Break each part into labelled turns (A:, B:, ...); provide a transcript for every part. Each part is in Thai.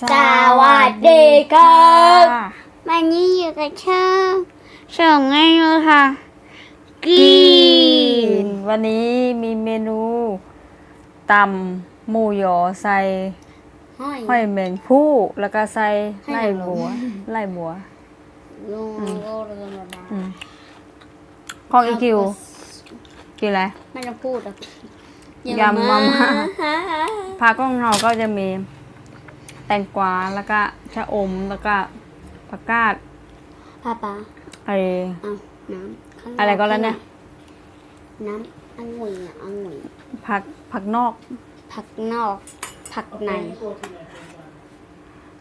A: สวัสดีครับวันนี้อยู่กับช่องส่งให้ดูค่ะกิ
B: กิ
A: น
B: นวันนี้มีเมนูตำหมูหยอใส่
A: ห้อย
B: ห้อยแมงผู้แล้วก็ใส่
A: ให้
B: ไล่
A: หนู
B: บัว ไล่บัว
A: ลุงโลเรือมาบ้า
B: อืมของอีคิวกินอะไร
A: ไม่ต้องพูดหรอก
B: ยำมาม่าผักของเราก็จะมี แตงกวาแล้วก็ชะอมแล้วก็ผักกาด
A: ป้าป้า
B: ไอ
A: เอาน้ำข้างน
B: อะไรก็แล้วเนี่ย
A: น้ำองุ่นอะองุ่น
B: ผักผักนอก
A: ผักนอก ผักใน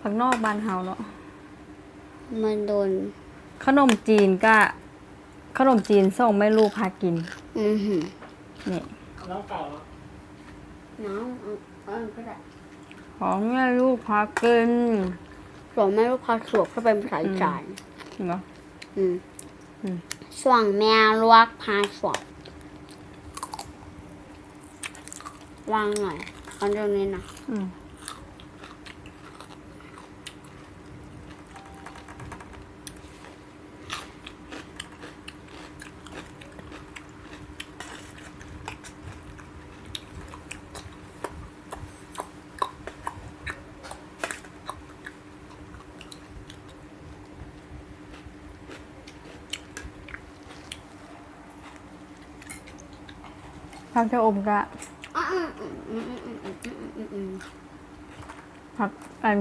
B: ผักนอกบ้านเฮาเนาะ
A: มันโดน
B: ขนมจีนก็ ขนมจีนส่งไม่ลูกพากิน
A: อือหือ
B: นี่
A: น้ำเอาเอาก็ได้
B: ของแม่ลูกพากิน
A: ส่วนแม่ลูกพาสวบเข้าไปภาษาอีสาน
B: เห็นปะ
A: อืม
B: อืม
A: ส่วนแม่ลวกพาสวบวางหน่อยตอนตรงนี้นะ
B: อืม ผักชะอมกะผักอัน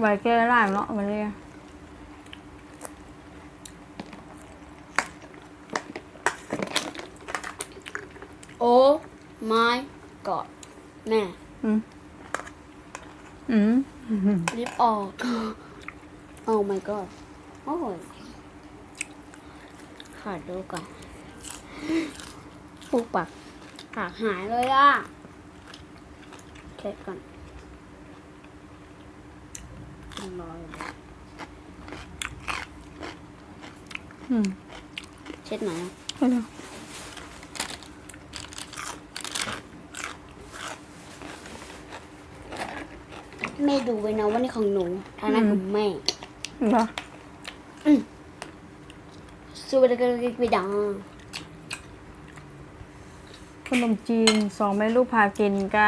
B: ใบแก้ร่างเนาะมาเลย
A: โอ้ my god แม่
B: อืมอืม
A: รีบออก oh my god โอ้ย ขาดดูก่อนผูกปากปากหายเลยอะเช็ดก่อนรออยู่
B: อืม
A: เช็ดหน่อยนะ
B: เอาเถอะ
A: แม่ดูไว้นะว่านี่ของหนูทางนั้นของแม่
B: เหรอ
A: ส วัสดีครับพี่ดัง
B: ขนมจีนสองแม่ลูกพากินก็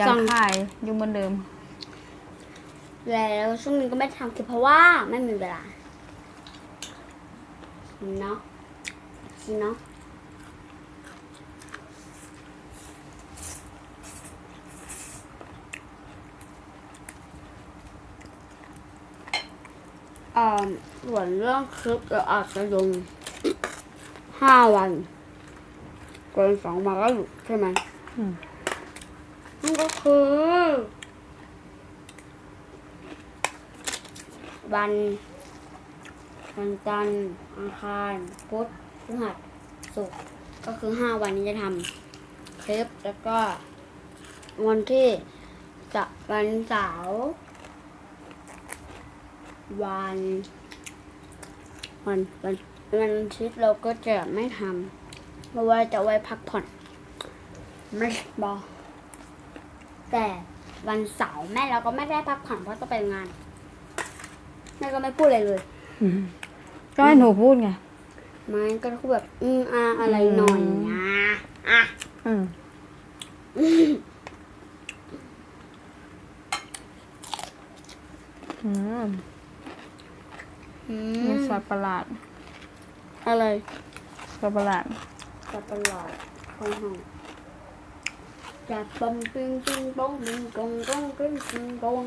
B: ยัง
A: สั่ง
B: ขายอยู่เหมือนเดิม
A: แล้วช่วงนี้ก็ไม่ทำคือเพราะว่าไม่มีเวลาเนาะเนาะ อ่าส่วนเรื่องคลิปเราอาจจะลงห้าวันเกินสองวันก็หยุดใช่ไหม
B: อืม
A: นั่นก็คือ วันวันจันทร์อังคารพุธพฤหัสศุกร์ก็คือห้าวันนี้จะทำคลิปแล้วก็วันที่จะวันเสาร์ วันวันวันวันอาทิตย์เราก็จะไม่ทำเพราะว่าจะไว้พักผ่อนไม่บอกแต่วันเสาร์แม่เราก็ไม่ได้พักผ่อนเพราะต้องไปงานแม่ก็ไม่พูดอะไรเลย
B: อืมก็ให้หนูพูดไง
A: ไม่ก็พูดแบบอืมอาอะไรหน่อยนะอะ
B: อืมอืม
A: อื
B: มี
A: ม
B: สัตว์ประหลาด
A: อะไร
B: สัตว์ประหลาด
A: สับประหลาดของห้องจับปมปิงปิงปองปิงกงกงปิงปิงปอง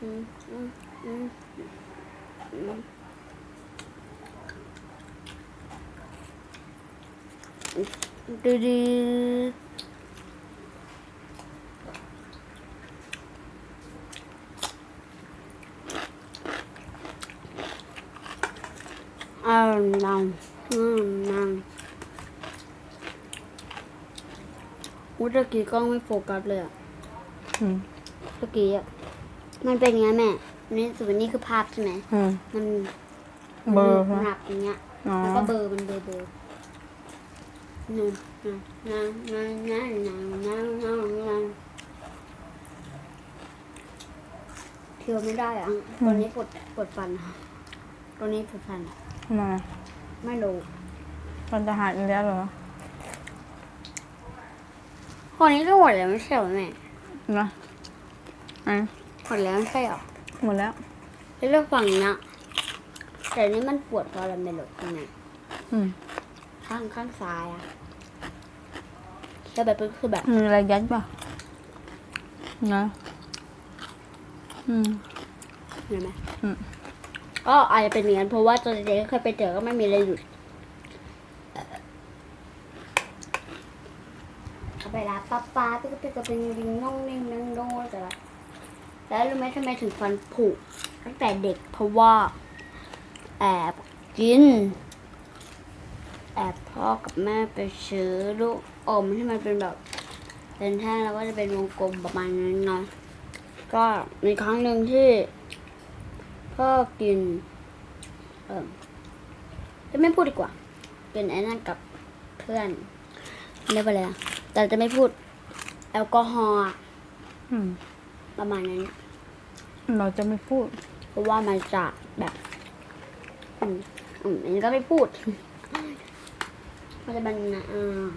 A: อืมอืมอืมอืม ดูดีอ่านนังอ่านนังอุ้ยตะกี้กล้องไม่โฟกัสเลยอะ
B: อืม
A: ตะกี้อะมันเป็นยังไงแม่นี่ส่วนนี้คือภาพใช่ไหม
B: อืม
A: มัน
B: เบอร์
A: มัน
B: ห
A: นักอย่างเงี้ย
B: อ๋อ
A: แล้วก็เบอร์มันเบอร์เบอร์ เที่ยวไม่ได้อะตัวนี้ปวดปวดฟันค่ะตัวนี้ปวดฟัน
B: ทำไม
A: ไม่รู้
B: มันจะหายอีกแล้วเหรอ
A: คนนี้ก็หมดแล้วไม่ใช่เหรอแม่
B: นะอะ
A: หมดแล้วไม่ใช่เหรอ
B: หมดแล้ว
A: แล้วเราฝั่งเนี้ยแต่นี่มันปวดเพราะอะไรไม่รู้ตรงไหน
B: อืม
A: ข้างข้างซ้ายอะแล้วแบบก็คือแบบ
B: มีอะไรยัดป่ะนะอืม
A: เห็นไหม
B: อืม
A: ก็อาจจะเป็นอย่างนั้นเพราะว่าตอนเด็กๆเคยไปเจอก็ไม่มีอะไรหยุดเอาไปรับป้าป้าพี่ก็พี่ก็เป็นลิงน้องนิ่งนั่งโน้แต่ละแล้วรู้ไหมทำไมถึงฟันผุตั้งแต่เด็กเพราะว่าแอบกิน แอบพ่อกับแม่ไปซื้อลูกอมที่มันเป็นแบบ เป็นแท่งแล้วก็จะเป็นวงกลมประมาณนั้นเนาะก็มีครั้งหนึ่งที่พ่อกิน เออจะไม่พูดดีกว่า เป็นไอ้นั่นกับเพื่อนเรียกว่าอะไรอะแต่จะไม่พูด แอลกอฮอล์อะ
B: อืม
A: ประมาณนั้น
B: เราจะไม่พูด
A: เพราะว่ามันจะแบบ อืมอืมอันนี้ก็ไม่พูด มันจะเป็นอ่า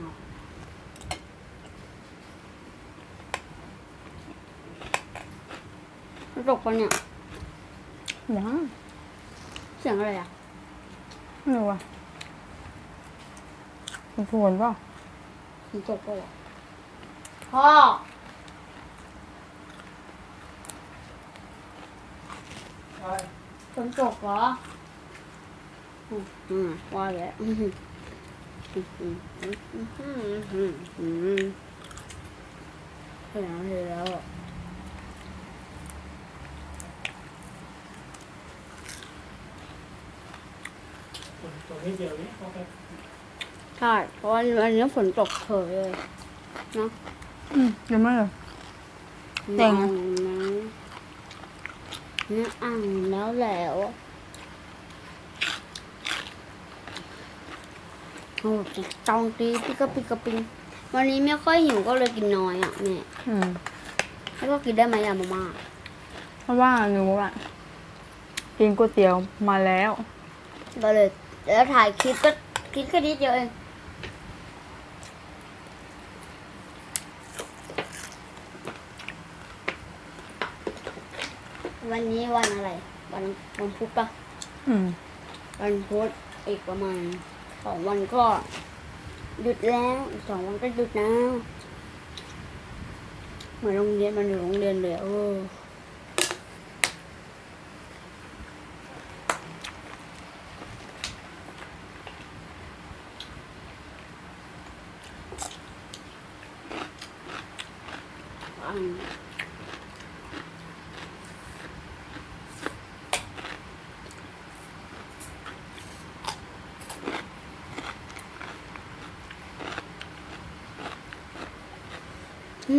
A: มันตกปะเนี่ย
B: ยัง
A: เสียงอะไรอะ
B: ไม่รู้อะมันฝนเปล่ะ
A: มันตกปะวะพ่อฝนตกเหรออืมอืมว่าแล้ว เห็นแล้วเห็นแล้วอะ
C: ตัวนี้เดียวนี้โอเค
A: ใช่ เพราะว่าวันนี้ฝนตกเฉยเลยเนาะ
B: อืมยังไม่เลยแต่
A: แต่
B: ง
A: งนะเนี่ยอ่างแล้วแล้ว โอ้จิจองตีปิกะปิกะปิงวันนี้ไม่ค่อยหิวก็เลยกินน้อยอะแม่
B: อืม
A: แล้วก็กินได้ไหมอะมาม่า
B: เพราะว่าหนูอะกินก๋วยเตี๋ยวมาแล้ว
A: ก็เลยแล้วถ่ายคลิปก็คลิปแค่นิดเดียวเองวันนี้วันอะไร วันวันพุธปะ
B: อืม
A: วันพุธอีกประมาณ สองวันก็หยุดแล้วสองวันก็หยุดแล้วเหมือนโรงเรียนมันอยู่โรงเรียนเลยเออน ส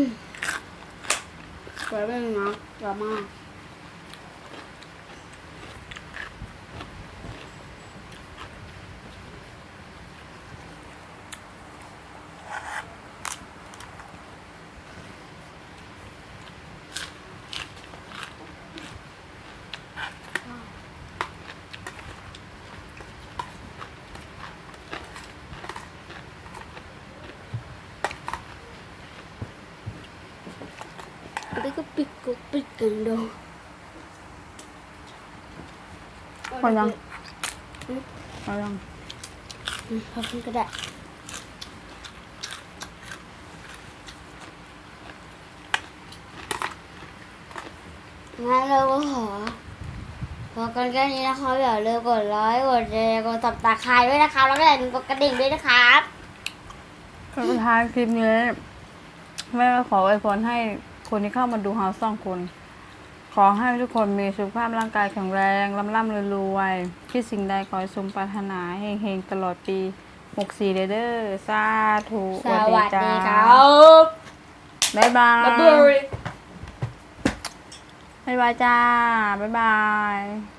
A: วยเลยนะสวยมา แล้วก็ปิดกุกปิดกันดู
B: พอยังพอยัง
A: อืมขอบคุณก็ได้งั้นเราก็ขอพอกันแค่นี้นะคะอย่าลืมกดไลค์กดแชร์กดตับตาคายด้วยนะคะแล้วก็อย่าลืมกดกระดิ่งด้วยนะครับ
B: ก็สุดท้ายคลิปนี้แม่ก็ขออวยพรให้ คนที่เข้ามาดูเฮาสองคน ขอให้ทุกคนมีสุขภาพร่างกายแข็งแรงร่ำร่ำรวยๆคิดสิ่งใดขอให้สมปรารถนาเฮงๆตลอดปี 64เด้อเด้อสาธุ
A: สวัส
B: จ้า
A: ดีครับ
B: บ๊ายบาย
A: บ๊ายบาย
B: บ๊บ๊ายบายจ้าบ๊ายบาย